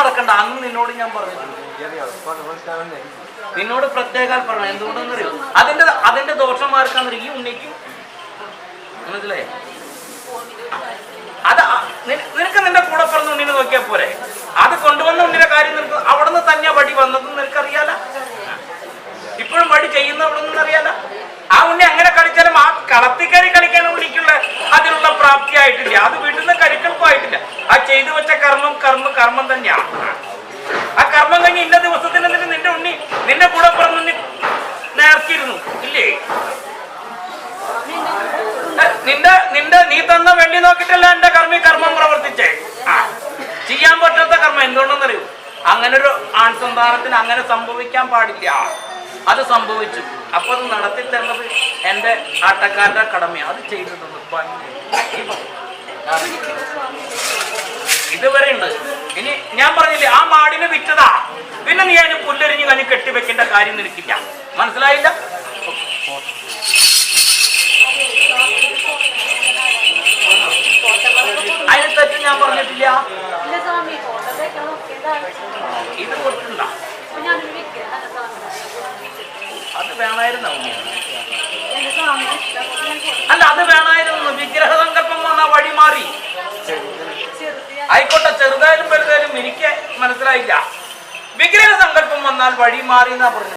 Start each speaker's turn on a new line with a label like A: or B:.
A: നടക്കണ്ട. അന്ന് നിന്നോട് ഞാൻ പറഞ്ഞിട്ടുണ്ട് നിന്നോട് പ്രത്യേകം പറഞ്ഞു. എന്തുകൊണ്ടെന്നറിയോ? അതിന്റെ അതിന്റെ ദോഷം ദോഷന്മാർക്കാന്ന് ഈ ഉണ്ണിക്കും. മനസ്സിലായേ? അത് നിനക്ക് നിന്റെ കൂടെ പറഞ്ഞ ഉണ്ണിനെ നോക്കിയാ പോരെ? അത് കൊണ്ടുവന്ന ഉണ്ണിന്റെ കാര്യം നിനക്ക് അവിടെ നിന്ന് തന്നെ വടി വന്നതെന്ന് നിനക്കറിയാല? ഇപ്പോഴും വടി ചെയ്യുന്ന അവിടെ നിന്ന് അറിയാല ആ ഉണ്ണി അങ്ങനെ കളിച്ചാലും ആ കളത്തിക്കറി കളിക്കാൻ ഉണ്ണിക്കുള്ള അതിനുള്ള പ്രാപ്തി ആയിട്ടില്ല അത് വീട്ടിൽ നിന്ന് കരുക്കൾക്കും ആയിട്ടില്ല ആ ചെയ്തു വെച്ച കർമ്മം കർമ്മം കർമ്മം ഇന്ന ദിവസത്തിന് എന്നിട്ട് നിന്റെ ഉണ്ണി നിന്റെ കൂടെ പറഞ്ഞ നേർക്കിയിരുന്നു ഇല്ലേ? നിന്റെ നിന്റെ നീ തന്ന വെള്ളി നോക്കിട്ടല്ല എന്റെ കർമ്മി കർമ്മം പ്രവർത്തിച്ചേ. ചെയ്യാൻ പറ്റാത്ത കർമ്മം എന്തുകൊണ്ടെന്നറിയൂ? അങ്ങനെ ഒരു ആൺസന്താനത്തിന് അങ്ങനെ സംഭവിക്കാൻ പാടില്ല. അത് സംഭവിച്ചു. അപ്പൊ അത് നടത്തി തരുന്നത് എന്റെ ആട്ടക്കാരുടെ കടമയാണ്. അത് ചെയ്തു ഇതുവരെ ഉണ്ട്. ഇനി ഞാൻ പറഞ്ഞില്ലേ ആ മാടിനെ വിറ്റതാ. കാര്യം നിനക്കില്ല മനസ്സിലായില്ല? അതിന് തെറ്റ് ഞാൻ പറഞ്ഞിട്ടില്ല. ഇത്
B: സ്വാമി.
A: അത് വേണമായിരുന്നു. അല്ല അത് വേണമായിരുന്നു. വിഗ്രഹ സങ്കല്പം വന്ന വഴി മാറി. ആയിക്കോട്ടെ ചെറുതായാലും വലുതായാലും എനിക്ക് മനസ്സിലായില്ല. വിഗ്രഹ സങ്കല്പം വന്നാൽ വഴി മാറി എന്നാ പറഞ്ഞു